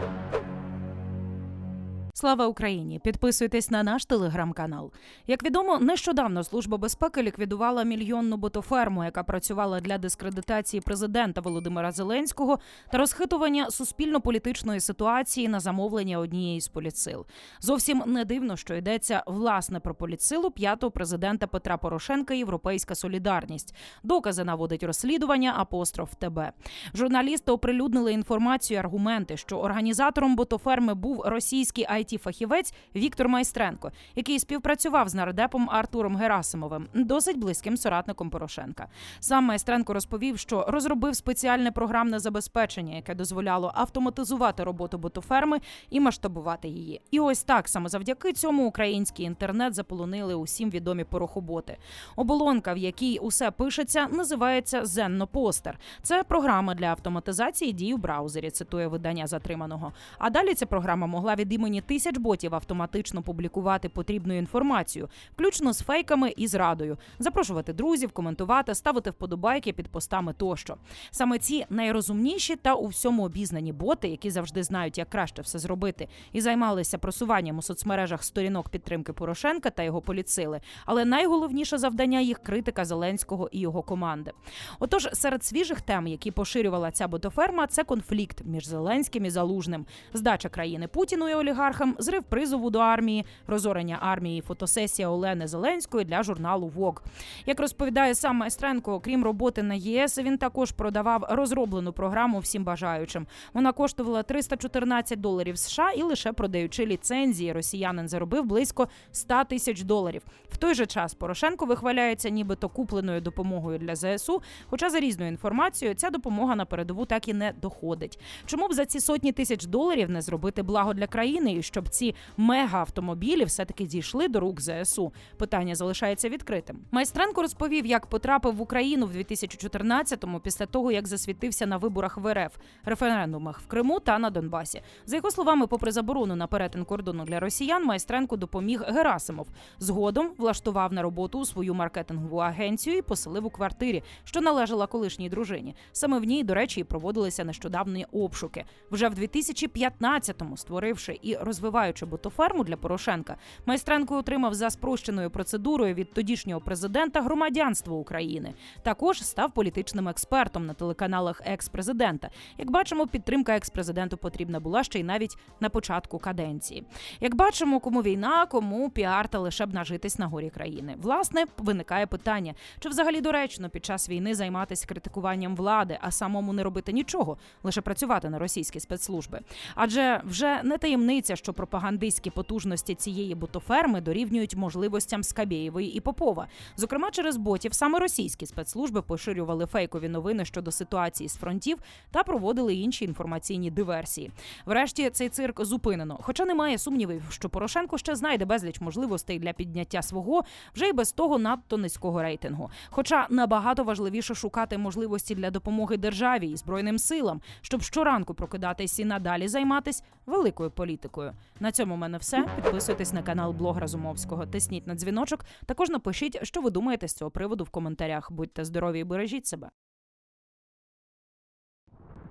Thank you. Слава Україні! Підписуйтесь на наш телеграм-канал. Як відомо, нещодавно служба безпеки ліквідувала мільйонну ботоферму, яка працювала для дискредитації президента Володимира Зеленського та розхитування суспільно-політичної ситуації на замовлення однієї з політсил. Зовсім не дивно, що йдеться власне про політсилу п'ятого президента Петра Порошенка Європейська Солідарність. Докази наводить розслідування апостроф ТБ. Журналісти оприлюднили інформацію, і аргументи, що організатором ботоферми був російський it фахівець Віктор Майстренко, який співпрацював з нардепом Артуром Герасимовим, досить близьким соратником Порошенка. Сам Майстренко розповів, що розробив спеціальне програмне забезпечення, яке дозволяло автоматизувати роботу ботоферми і масштабувати її. І ось так саме завдяки цьому український інтернет заполонили усім відомі порохоботи. Оболонка, в якій усе пишеться, називається Zенно Постер. Це програма для автоматизації дій у браузері. Цитує видання затриманого. А далі ця програма могла від імені тисяч ботів автоматично публікувати потрібну інформацію, включно з фейками і зрадою, запрошувати друзів, коментувати, ставити вподобайки під постами тощо. Саме ці найрозумніші та у всьому обізнані боти, які завжди знають, як краще все зробити, і займалися просуванням у соцмережах сторінок підтримки Порошенка та його політсили. Але найголовніше завдання їх критика Зеленського і його команди. Отож, серед свіжих тем, які поширювала ця ботоферма, це конфлікт між Зеленським і Залужним, здача країни Путіну і олігархам, зрив призову до армії, розорення армії, фотосесія Олени Зеленської для журналу Vogue. Як розповідає сам Майстренко, окрім роботи на ЄС, він також продавав розроблену програму всім бажаючим. Вона коштувала 314 доларів США, і лише продаючи ліцензії, росіянин заробив близько 100 тисяч доларів. В той же час Порошенко вихваляється, нібито купленою допомогою для ЗСУ. Хоча за різною інформацією ця допомога на передову так і не доходить. Чому б за ці сотні тисяч доларів не зробити благо для країни, і щоб ці мега-автомобілі все-таки дійшли до рук ЗСУ? Питання залишається відкритим. Майстренко розповів, як потрапив в Україну в 2014-му після того, як засвітився на виборах в РФ, референдумах в Криму та на Донбасі. За його словами, попри заборону на перетин кордону для росіян, Майстренко допоміг Герасимов. Згодом влаштував на роботу у свою маркетингову агенцію і поселив у квартирі, що належала колишній дружині. Саме в ній, до речі, і проводилися нещодавні обшуки. Вже в 2015-му, створивши і розвиваючи ботоферму для Порошенка, Майстренко отримав за спрощеною процедурою від тодішнього президента громадянство України. Також став політичним експертом на телеканалах екс-президента. Як бачимо, підтримка екс-президенту потрібна була ще й навіть на початку каденції. Як бачимо, кому війна, кому піар та лише б нажитись на горі країни. Власне, виникає питання: чи взагалі доречно під час війни займатися критикуванням влади, а самому не робити нічого, лише працювати на російські спецслужби? Адже вже не таємниця, що пропагандистські потужності цієї ботоферми дорівнюють можливостям Скабєєвої і Попова. Зокрема, через ботів саме російські спецслужби поширювали фейкові новини щодо ситуації з фронтів та проводили інші інформаційні диверсії. Врешті цей цирк зупинено. Хоча немає сумнівів, що Порошенко ще знайде безліч можливостей для підняття свого вже й без того надто низького рейтингу. Хоча набагато важливіше шукати можливості для допомоги державі і збройним силам, щоб щоранку прокидатись і надалі займатись великою політикою. На цьому в мене все. Підписуйтесь на канал Блог Разумовського. Тисніть на дзвіночок. Також напишіть, що ви думаєте з цього приводу в коментарях. Будьте здорові і бережіть себе.